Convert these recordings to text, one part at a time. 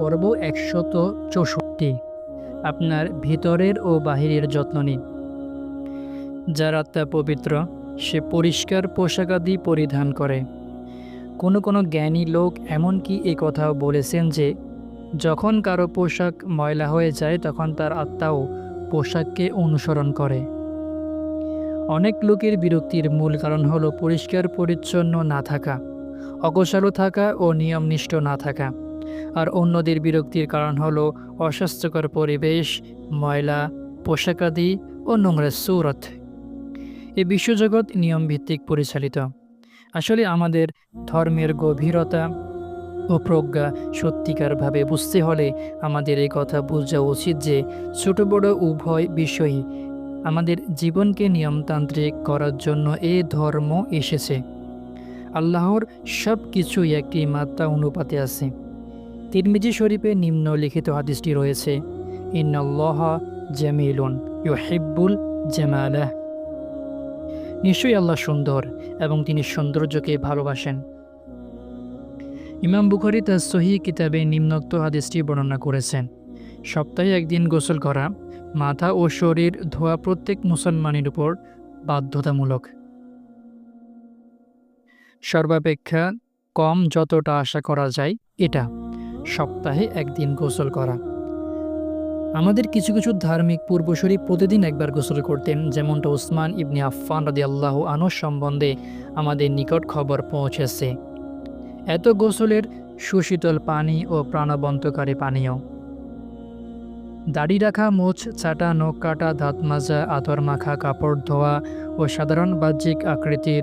পর্ব একশত চৌষট্টি। আপনার ভিতরের ও বাহিরের যত্ন নিন। যার আত্মা পবিত্র, সে পরিষ্কার পোশাকাদি পরিধান করে। কোনো কোনো জ্ঞানী লোক এমনকি এ কথাও বলেছেন যে, যখন কারও পোশাক ময়লা হয়ে যায়, তখন তার আত্মাও পোশাককে অনুসরণ করে। অনেক লোকের বিরক্তির মূল কারণ হলো পরিষ্কার পরিচ্ছন্ন না থাকা, অগোছালো থাকা ও নিয়মনিষ্ঠ না থাকা। আর অন্যদের বিরক্তির কারণ হলো অস্বাস্থ্যকর পরিবেশ, ময়লা, পোশাকাদি ও নোংরা সুরত। এই বিশ্বজগৎ নিয়মভিত্তিক পরিচালিত। আসলে আমাদের ধর্মের গভীরতা ও প্রজ্ঞা সত্যিকারভাবে বুঝতে হলে আমাদের এই কথা বোঝা উচিত যে ছোট, বড়, উভয় বিষয়ই আমাদের জীবনকে নিয়মতান্ত্রিক করার জন্য এ ধর্ম এসেছে। আল্লাহর সব কিছুই একটি মাত্রা অনুপাতে আছে। তিরমিজি শরীফে নিম্নলিখিত হাদিসটি রয়েছে, ইন্নাল্লাহ জামিলুন ইউহিব্বুল জামালাহ নিশ্চয়ই আল্লাহ সুন্দর এবং তিনি সৌন্দর্যকে ভালোবাসেন। ইমাম বুখারি তার সহি কিতাবে নিম্নোক্ত হাদিসটি বর্ণনা করেছেন, সপ্তাহে একদিন গোসল করা মাথা ও শরীর ধোয়া প্রত্যেক মুসলমানের উপর বাধ্যতামূলক। সর্বাপেক্ষা কম যতটা আশা করা যায় এটা। সপ্তাহে একদিন গোসল করা। আমাদের কিছু কিছু ধার্মিক পূর্বসূরি প্রতিদিন একবার গোসল করতেন, যেমনটা উসমান ইবনে আফফান রাদি আল্লাহ আনস সম্বন্ধে আমাদের নিকট খবর পৌঁছেছে। এত গোসলের সুশীতল পানি ও প্রাণবন্তকারী পানীয়। দাড়ি রাখা, মোচ চাটা নখ কাটা, দাঁত মাজা, আতর মাখা, কাপড় ধোয়া ও সাধারণ বাহ্যিক আকৃতির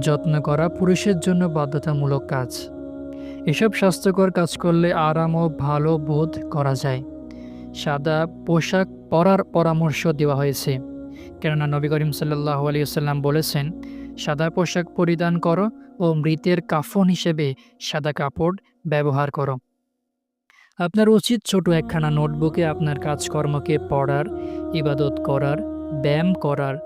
যত্ন করা পুরুষের জন্য বাধ্যতামূলক কাজ। এসব স্বাস্থ্যকর কাজ করলে আরাম ও ভালো বোধ করা যায়। সাদা পোশাক পরার পরামর্শ দেওয়া হয়েছে। কেননা নবী করিম সাল্লাহ আলিয়াল্লাম বলেছেন, সাদা পোশাক পরিধান করো ও মৃতের কাফন হিসেবে সাদা কাপড় ব্যবহার করো। আপনার উচিত ছোট একখানা নোটবুকে আপনার কাজকর্মকে পড়ার, ইবাদত করার, ব্যায়াম করার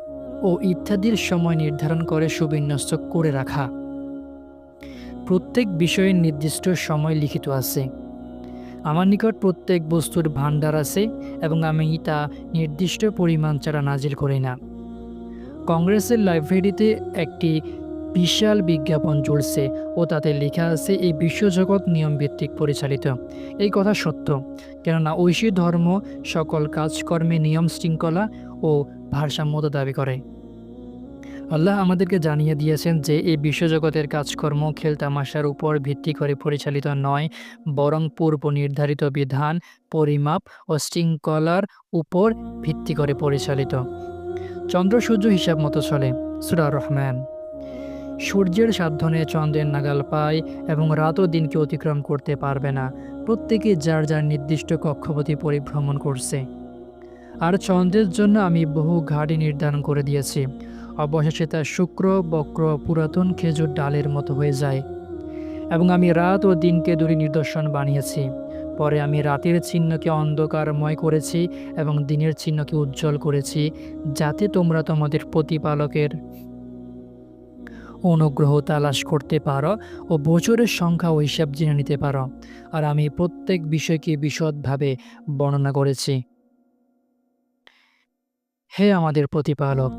ও ইত্যাদির সময় নির্ধারণ করে সুবিন্যস্ত করে রাখা। প্রত্যেক বিষয়ের নির্দিষ্ট সময় লিখিত আছে। আমার নিকট প্রত্যেক বস্তুর ভাণ্ডার আছে এবং আমি তা নির্দিষ্ট পরিমাণ ছাড়া নাজিল করি না। কংগ্রেসের লাইব্রেরিতে একটি বিশাল বিজ্ঞাপন চলছে ও তাতে লেখা আছে, এই বিশ্বজগৎ নিয়মভিত্তিক পরিচালিত। এই কথা সত্য। কেননা ঐশী ধর্ম সকল কাজকর্মে নিয়ম শৃঙ্খলা ও ভারসাম্যতা দাবি করে। আল্লাহ আমাদেরকে জানিয়ে দিয়েছেন যে, এই বিশ্বজগতের কাজকর্ম খেলতামাশার উপর ভিত্তি করে পরিচালিত নয়, বরং পূর্ব নির্ধারিত বিধান, পরিমাপ ও শৃঙ্খলার উপর ভিত্তি করে পরিচালিত। চন্দ্র সূর্য হিসাব মতো চলে, সুরা রহমান। সূর্যের সাধ্যনে চন্দ্রের নাগাল পায় এবং রাত ও দিনকে অতিক্রম করতে পারবে না। প্রত্যেকে যার যার নির্দিষ্ট কক্ষপথে পরিভ্রমণ করছে। আর চন্দ্রের জন্য আমি বহু ঘাড়ি নির্ধারণ করে দিয়েছি। অবশেষে তা শুক্র, বক্র, পুরাতন খেজুর ডালের মতো হয়ে যায়। এবং আমি রাত ও দিনকে দুটি নিদর্শন বানিয়েছি। পরে আমি রাতের চিহ্নকে অন্ধকারময় করেছি এবং দিনের চিহ্নকে উজ্জ্বল করেছি, যাতে তোমরা তোমাদের প্রতিপালকের অনুগ্রহ তালাশ করতে পারো ও বছরের সংখ্যা ও হিসাব জেনে নিতে পারো। আর আমি প্রত্যেক বিষয়কে বিশদভাবে বর্ণনা করেছি। হে আমাদের প্রতিপালক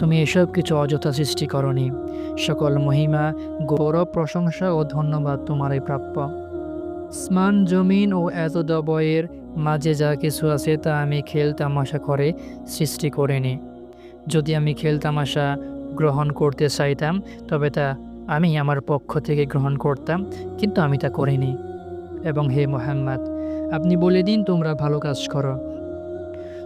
তুমি এসব কিছু অযথা সৃষ্টি করনি। সকল মহিমা, গৌরব, প্রশংসা ও ধন্যবাদ তোমারই প্রাপ্য। স্মান জমিন ও এত এতদবয়ের মাঝে যা কিছু আছে তা আমি খেল তামাশা করে সৃষ্টি করিনি। যদি আমি খেল তামাশা গ্রহণ করতে চাইতাম, তবে তা আমি আমার পক্ষ থেকে গ্রহণ করতাম, কিন্তু আমি তা করিনি। এবং হে মোহাম্মদ, আপনি বলে দিন তোমরা ভালো কাজ করো।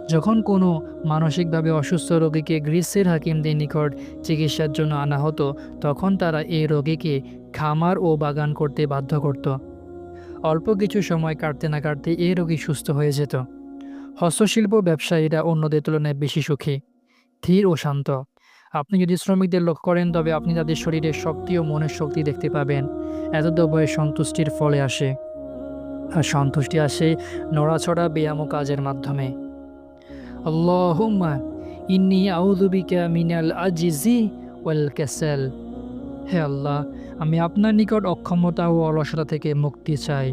যখন কোনো মানসিকভাবে অসুস্থ রোগীকে গ্রীষ্মের হাকিমদের নিকট চিকিৎসার জন্য আনা হতো, তখন তারা এই রোগীকে খামার ও বাগান করতে বাধ্য করত। অল্প কিছু সময় কাটতে না কাটতে এই রোগী সুস্থ হয়ে যেত। হস্তশিল্প ব্যবসায়ীরা অন্যদের তুলনায় বেশি সুখী, ধীর ও শান্ত। আপনি যদি শ্রমিকদের লক্ষ্য করেন, তবে আপনি তাদের শরীরে শক্তি ও মনের শক্তি দেখতে পাবেন। এতদ্রব্যের সন্তুষ্টির ফলে আসে। আর সন্তুষ্টি আসে নড়াছড়া ব্যায়াম ও কাজের মাধ্যমে। আল্লাহুম্মা ইন্নি আউযুবিকা মিনাল আজিজি ওয়াল কাসাল হে আল্লাহ, আমি আপনার নিকট অক্ষমতা ও অলসতা থেকে মুক্তি চাই।